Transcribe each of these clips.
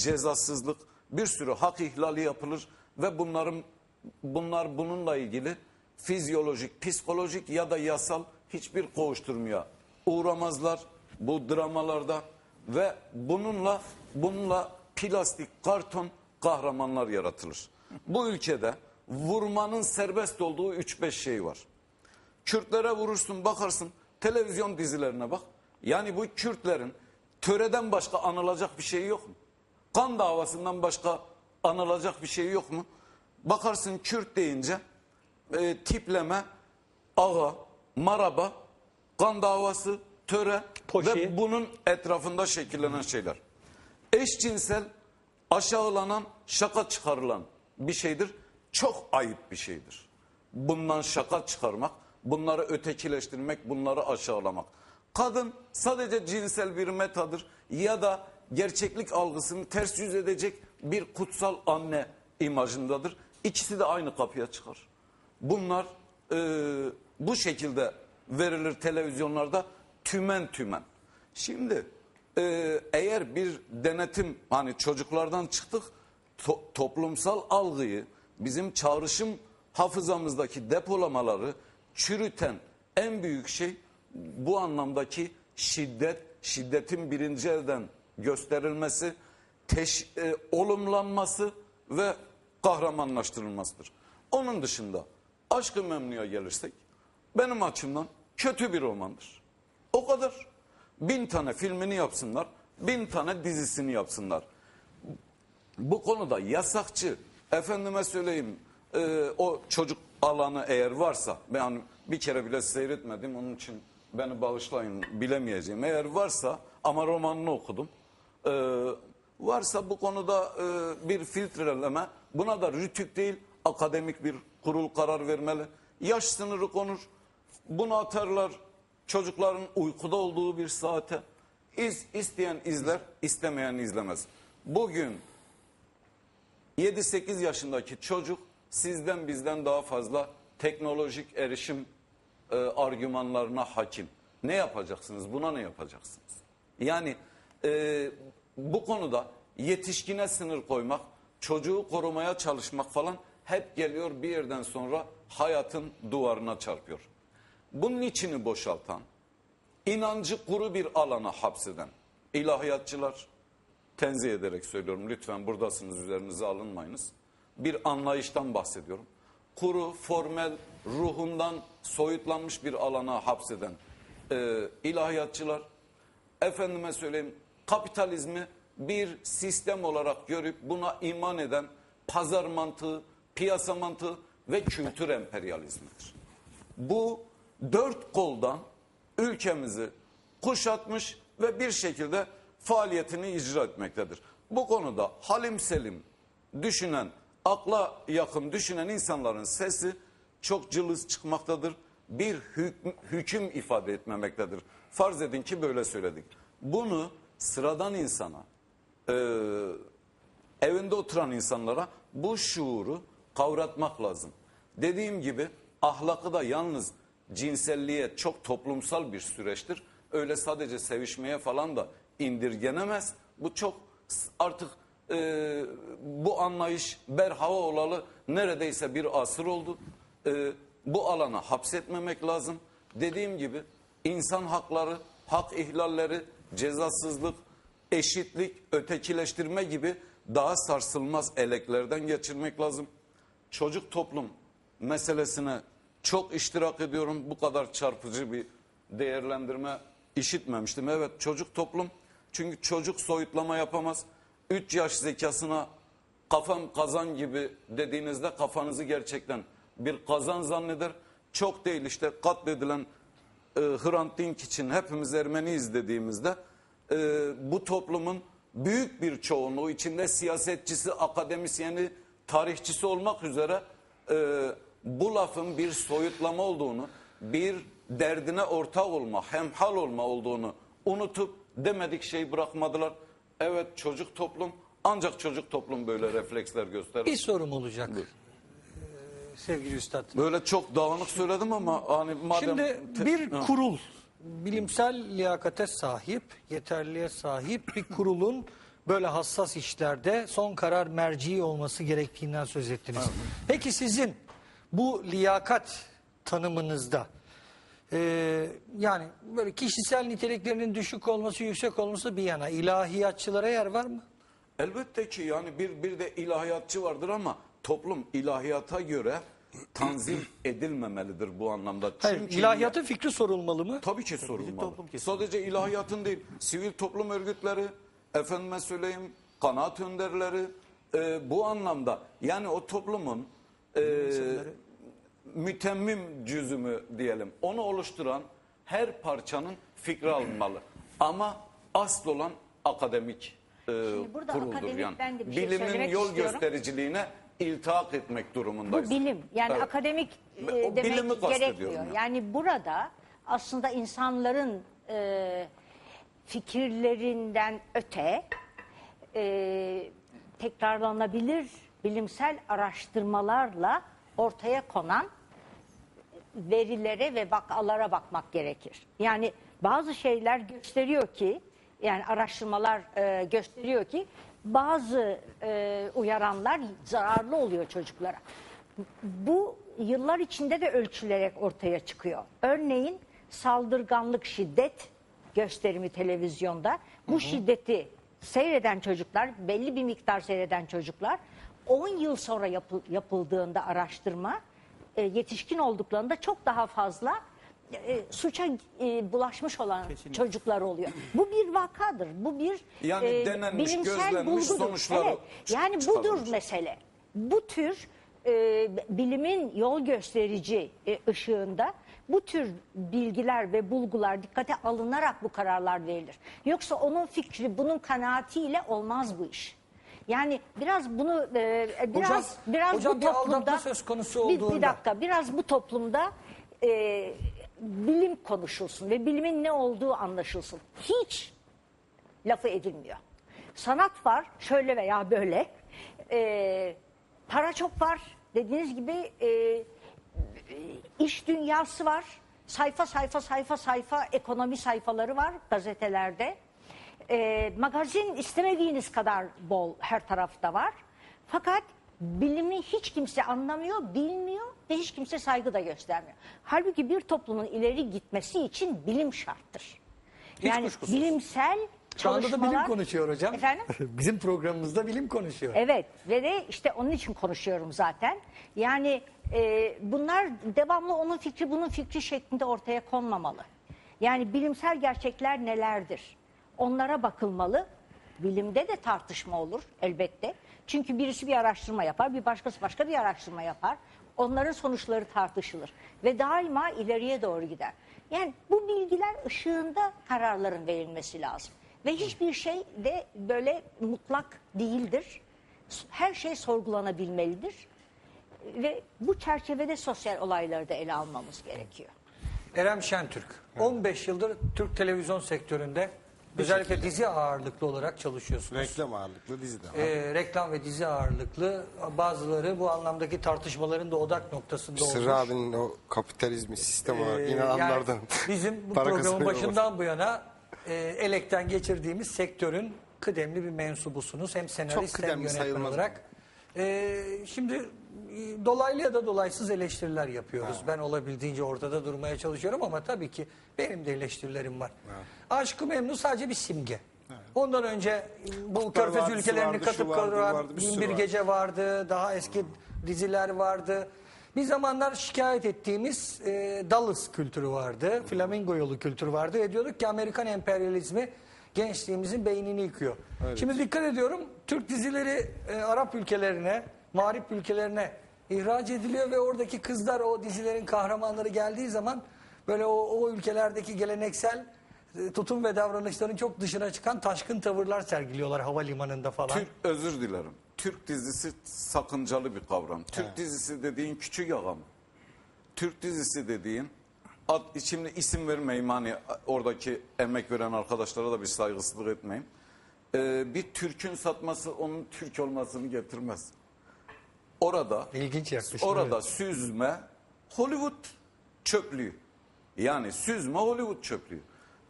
cezasızlık, bir sürü hak ihlali yapılır ve bunların bunlar bununla ilgili fizyolojik, psikolojik ya da yasal hiçbir koğuşturmaya uğramazlar bu dramalarda ve bununla bununla plastik karton kahramanlar yaratılır. Bu ülkede vurmanın serbest olduğu 3-5 şey var. Kürtlere vurursun bakarsın televizyon dizilerine bak. Yani bu Kürtlerin töreden başka anılacak bir şey yok mu? Kan davasından başka anılacak bir şey yok mu? Bakarsın Kürt deyince e, tipleme, ağa, maraba, kan davası, töre Poşi. ve bunun etrafında şekillenen şeyler. Eşcinsel aşağılanan, şaka çıkarılan bir şeydir. Çok ayıp bir şeydir. Bundan şaka çıkarmak, bunları ötekileştirmek, bunları aşağılamak. Kadın sadece cinsel bir metadır ya da gerçeklik algısını ters yüz edecek bir kutsal anne imajındadır. İkisi de aynı kapıya çıkar. Bunlar e, bu şekilde verilir televizyonlarda tümen tümen. Şimdi e, eğer bir denetim hani çocuklardan çıktık to- toplumsal algıyı bizim çağrışım hafızamızdaki depolamaları çürüten en büyük şey bu anlamdaki şiddet, şiddetin birinci elden gösterilmesi, teş, e, olumlanması ve kahramanlaştırılmasıdır. Onun dışında Aşkı Memnu'ya gelirsek benim açımdan kötü bir romandır. O kadar. Bin tane filmini yapsınlar, bin tane dizisini yapsınlar. Bu konuda yasakçı, efendime söyleyeyim e, o çocuk alanı eğer varsa, ben bir kere bile seyretmedim onun için beni bağışlayın bilemeyeceğim. Eğer varsa ama romanını okudum. E, varsa bu konuda e, bir filtreleme, buna da rütük değil akademik bir kurul karar vermeli. Yaş sınırı konur, bunu atarlar çocukların uykuda olduğu bir saate. İz, isteyen izler, istemeyen izlemez. Bugün 7-8 yaşındaki çocuk sizden bizden daha fazla teknolojik erişim e, argümanlarına hakim. Ne yapacaksınız? Buna ne yapacaksınız? Yani e, bu konuda yetişkine sınır koymak, çocuğu korumaya çalışmak falan hep geliyor bir yerden sonra hayatın duvarına çarpıyor. Bunun içini boşaltan, inancı kuru bir alana hapseden ilahiyatçılar, tenzih ederek söylüyorum lütfen buradasınız üzerinize alınmayınız. Bir anlayıştan bahsediyorum. Kuru, formel, ruhundan soyutlanmış bir alana hapseden e, ilahiyatçılar, efendime söyleyeyim kapitalizmi bir sistem olarak görüp buna iman eden pazar mantığı, piyasa mantığı ve kültür emperyalizmidir. Bu dört koldan ülkemizi kuşatmış ve bir şekilde faaliyetini icra etmektedir. Bu konuda halim selim düşünen, akla yakın düşünen insanların sesi çok cılız çıkmaktadır. Bir hüküm, hüküm ifade etmemektedir. Farz edin ki böyle söyledik. Bunu sıradan insana, e, evinde oturan insanlara bu şuuru kavratmak lazım. Dediğim gibi ahlakı da yalnız cinselliğe çok toplumsal bir süreçtir. Öyle sadece sevişmeye falan da indirgenemez. Bu çok artık e, bu anlayış berhava olalı neredeyse bir asır oldu. E, bu alana hapsetmemek lazım. Dediğim gibi insan hakları, hak ihlalleri, cezasızlık, eşitlik, ötekileştirme gibi daha sarsılmaz eleklerden geçirmek lazım. Çocuk toplum meselesine çok iştirak ediyorum. Bu kadar çarpıcı bir değerlendirme işitmemiştim. Evet çocuk toplum çünkü çocuk soyutlama yapamaz. 3 yaş zekasına kafam kazan gibi dediğinizde kafanızı gerçekten bir kazan zanneder. Çok değil işte katledilen e, Hrant Dink için hepimiz Ermeniyiz dediğimizde e, bu toplumun büyük bir çoğunluğu içinde siyasetçisi, akademisyeni, tarihçisi olmak üzere e, bu lafın bir soyutlama olduğunu, bir derdine ortak olma, hemhal olma olduğunu unutup demedik şey bırakmadılar. Evet çocuk toplum ancak çocuk toplum böyle refleksler gösterir. Bir sorum olacak. Ee, sevgili Üstad. Böyle çok dağınık söyledim ama hani madem... Şimdi bir kurul, bilimsel liyakate sahip, yeterliğe sahip bir kurulun böyle hassas işlerde son karar merci olması gerektiğinden söz ettiniz. Peki sizin bu liyakat tanımınızda e, yani böyle kişisel niteliklerinin düşük olması, yüksek olması bir yana ilahiyatçılara yer var mı? Elbette ki yani bir, bir de ilahiyatçı vardır ama toplum ilahiyata göre tanzim edilmemelidir bu anlamda. Hayır, Çünkü ilahiyatın fikri sorulmalı mı? Tabii ki sorulmalı. Sadece ilahiyatın değil, sivil toplum örgütleri, efendime söyleyeyim, kanaat önderleri e, bu anlamda yani o toplumun e, mütemmim cüzümü diyelim onu oluşturan her parçanın fikri alınmalı. Ama asıl olan akademik e, burada kuruldur akademik yani. ben de bir şey Bilimin söylemek yol istiyorum. göstericiliğine iltihak etmek durumundayız. Bu bilim. Yani Evet. akademik O e, demek bilimi kastediyorum gerekmiyor. yani. Yani. burada aslında insanların e, fikirlerinden öte e, tekrarlanabilir bilimsel araştırmalarla ortaya konan verilere ve vakalara bakmak gerekir. Yani bazı şeyler gösteriyor ki yani araştırmalar e, gösteriyor ki bazı e, uyaranlar zararlı oluyor çocuklara. Bu yıllar içinde de ölçülerek ortaya çıkıyor. Örneğin saldırganlık şiddet gösterimi televizyonda. Bu şiddeti seyreden çocuklar, belli bir miktar seyreden çocuklar 10 yıl sonra yapı- yapıldığında araştırma e, yetişkin olduklarında çok daha fazla e, suça e, bulaşmış olan çocuklar oluyor. Bu bir vakadır. Bu bir Yani e, denenmiş, bilimsel bulgudur. sonuçları Evet. Yani budur mesele. Bu tür e, bilimin yol gösterici e, ışığında bu tür bilgiler ve bulgular dikkate alınarak bu kararlar verilir. Yoksa onun fikri, bunun kanaatiyle olmaz bu iş. Yani biraz bunu e, biraz Hocam- biraz hocam bu bir toplumda söz konusu bir, bir olduğunda- dakika biraz bu toplumda e, bilim konuşulsun ve bilimin ne olduğu anlaşılsın. Hiç lafı edilmiyor. Sanat var şöyle veya böyle. E, para çok var. Dediğiniz gibi e, iş dünyası var. Sayfa sayfa sayfa sayfa ekonomi sayfaları var gazetelerde. E, magazin istemediğiniz kadar bol her tarafta var. Fakat bilimi hiç kimse anlamıyor, bilmiyor ve hiç kimse saygı da göstermiyor. Halbuki bir toplumun ileri gitmesi için bilim şarttır. yani kuşkusuz. bilimsel Şu anda da bilim çalışmalar- konuşuyor hocam. Efendim? Bizim programımızda bilim konuşuyor. Evet ve de işte onun için konuşuyorum zaten. Yani e, bunlar devamlı onun fikri bunun fikri şeklinde ortaya konmamalı. Yani bilimsel gerçekler nelerdir? Onlara bakılmalı. Bilimde de tartışma olur elbette. Çünkü birisi bir araştırma yapar, bir başkası başka bir araştırma yapar. Onların sonuçları tartışılır ve daima ileriye doğru gider. Yani bu bilgiler ışığında kararların verilmesi lazım. Ve hiçbir şey de böyle mutlak değildir. Her şey sorgulanabilmelidir. Ve bu çerçevede sosyal olayları da ele almamız gerekiyor. Erem Şentürk 15 yıldır Türk televizyon sektöründe özellikle dizi ağırlıklı olarak çalışıyorsunuz. Reklam ağırlıklı dizi de var. Ee, reklam ve dizi ağırlıklı bazıları bu anlamdaki tartışmaların da odak noktasında olmuş. Sırrı abinin o kapitalizmi sistem olarak Ee, yine yani anlardan. bizim bu programın başından bu yana e, elekten geçirdiğimiz sektörün kıdemli bir mensubusunuz. Hem senarist hem yönetmen sayılmaz olarak. Ee, şimdi e, dolaylı ya da dolaysız eleştiriler yapıyoruz. Ben olabildiğince ortada durmaya çalışıyorum ama tabii ki benim de eleştirilerim var. Aşkı Memnu sadece bir simge. Ondan önce e, bu Kurtlar Körfez Vadisi ülkelerini vardı, katıp vardı, bir Bir. Gece vardı, daha eski diziler vardı. Bir zamanlar şikayet ettiğimiz e, Dallas kültürü vardı, Flamingo yolu kültürü vardı ve diyorduk ki Amerikan emperyalizmi gençliğimizin beynini yıkıyor. Şimdi dikkat ediyorum Türk dizileri e, Arap ülkelerine, Mağrip ülkelerine ihraç ediliyor ve oradaki kızlar o dizilerin kahramanları geldiği zaman böyle o, o ülkelerdeki geleneksel e, tutum ve davranışların çok dışına çıkan taşkın tavırlar sergiliyorlar havalimanında falan. Türk özür dilerim. Türk dizisi sakıncalı bir kavram. Türk dizisi dediğin küçük ağam. Türk dizisi dediğin ad, şimdi isim vermeyeyim hani oradaki emek veren arkadaşlara da bir saygısızlık etmeyeyim. Ee, bir Türk'ün satması onun Türk olmasını getirmez. Orada İlginç yaklaşım, Orada evet. süzme Hollywood çöplüğü. Yani süzme Hollywood çöplüğü.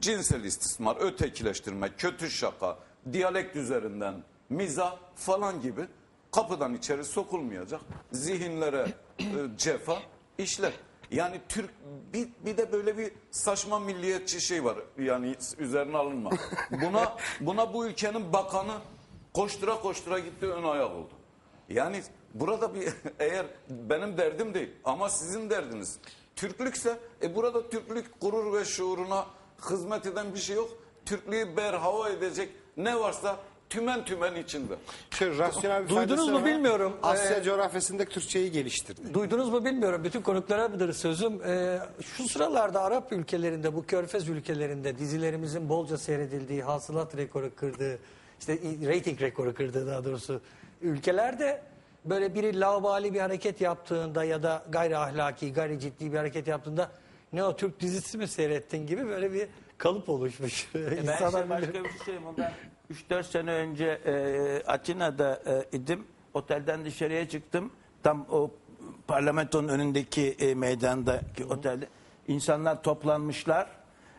Cinsel istismar, ötekileştirme, kötü şaka, diyalekt üzerinden miza falan gibi kapıdan içeri sokulmayacak zihinlere e, cefa işler. Yani Türk bir, bir de böyle bir saçma milliyetçi şey var. Yani üzerine alınma. Buna buna bu ülkenin bakanı koştura koştura gitti ön ayak oldu. Yani burada bir eğer benim derdim değil ama sizin derdiniz Türklükse e burada Türklük gurur ve şuuruna hizmet eden bir şey yok. Türklüğü berhava edecek ne varsa tümen tümen içinde. Şöyle rasyonel bir Duydunuz mu bilmiyorum. Asya Ee, coğrafyasında Türkçeyi geliştirdi. Duydunuz mu bilmiyorum. Bütün konuklara mıdır sözüm. Ee, şu sıralarda Arap ülkelerinde, bu körfez ülkelerinde dizilerimizin bolca seyredildiği, hasılat rekoru kırdığı, işte rating rekoru kırdığı daha doğrusu ülkelerde böyle biri laubali bir hareket yaptığında ya da gayri ahlaki, gayri ciddi bir hareket yaptığında ne o Türk dizisi mi seyrettin gibi böyle bir kalıp oluşmuş. E Ben size başka bir şey söyleyeyim. Ben 3-4 sene önce e, Atina'da e, idim. Otelden dışarıya çıktım. Tam o parlamentonun önündeki e, meydandaki otelde. İnsanlar toplanmışlar.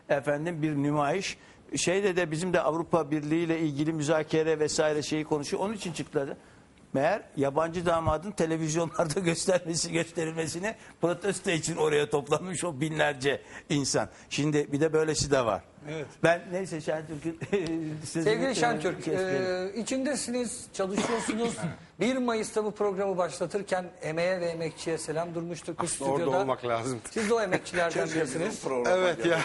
Efendim bir nümayiş. Şeyde de bizim de Avrupa Birliği ile ilgili müzakere vesaire şeyi konuşuyor. Onun için çıktılar. Meğer yabancı damadın televizyonlarda göstermesi gösterilmesini protesto için oraya toplanmış o binlerce insan. Şimdi bir de böylesi de var. Evet. Ben neyse Şentürk'ün Sevgili Şentürk, e, içindesiniz, çalışıyorsunuz. 1 Mayıs'ta bu programı başlatırken emeğe ve emekçiye selam durmuştuk bu Aslında orada stüdyoda. olmak lazım. Siz de o emekçilerden birisiniz. Evet ya.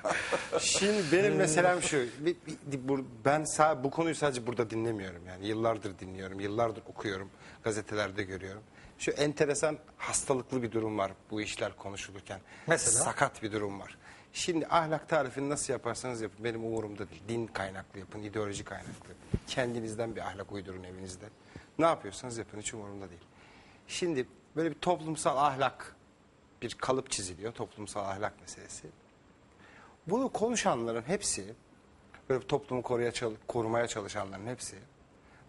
Şimdi benim meselem şu. bir- bir- bu- Ben sa- bu konuyu sadece burada dinlemiyorum. Yani yıllardır dinliyorum, yıllardır okuyorum, gazetelerde görüyorum. Şu enteresan hastalıklı bir durum var bu işler konuşulurken. Mesela? Sakat bir durum var. Şimdi ahlak tarifini nasıl yaparsanız yapın benim umurumda değil. Din kaynaklı yapın, ideoloji kaynaklı. Kendinizden bir ahlak uydurun evinizde. Ne yapıyorsanız yapın hiç umurumda değil. Şimdi böyle bir toplumsal ahlak bir kalıp çiziliyor. Toplumsal ahlak meselesi. Bunu konuşanların hepsi, böyle toplumu koruya korumaya çalışanların hepsi,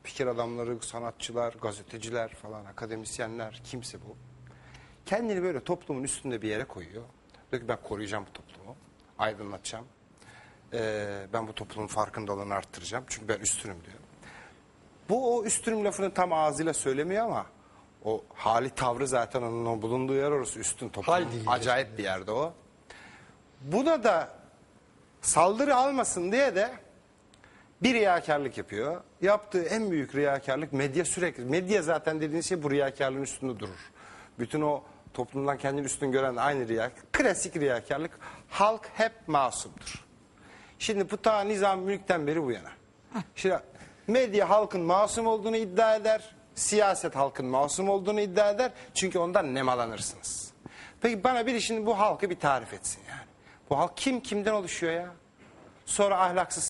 fikir adamları, sanatçılar, gazeteciler falan, akademisyenler, kimse bu. Kendini böyle toplumun üstünde bir yere koyuyor. Diyor ki ben koruyacağım bu toplumu, aydınlatacağım. Ee, ben bu toplumun farkında olanı arttıracağım. Çünkü ben üstünüm diyor. Bu o üstünüm lafını tam ağzıyla söylemiyor ama o hali tavrı zaten onun o bulunduğu yer orası üstün toplum. Hal değil. Acayip bir yerde o. Buna da saldırı almasın diye de bir riyakarlık yapıyor. Yaptığı en büyük riyakarlık medya sürekli. Medya zaten dediğiniz şey bu riyakarlığın üstünde durur. Bütün o toplumdan kendini üstün gören aynı riyak. Klasik riyakarlık. Halk hep masumdur. Şimdi bu ta nizam mülkten beri bu yana. Şimdi medya halkın masum olduğunu iddia eder. Siyaset halkın masum olduğunu iddia eder. Çünkü ondan nemalanırsınız. Peki bana biri şimdi bu halkı bir tarif etsin yani. Bu halk kim kimden oluşuyor ya? Sonra ahlaksız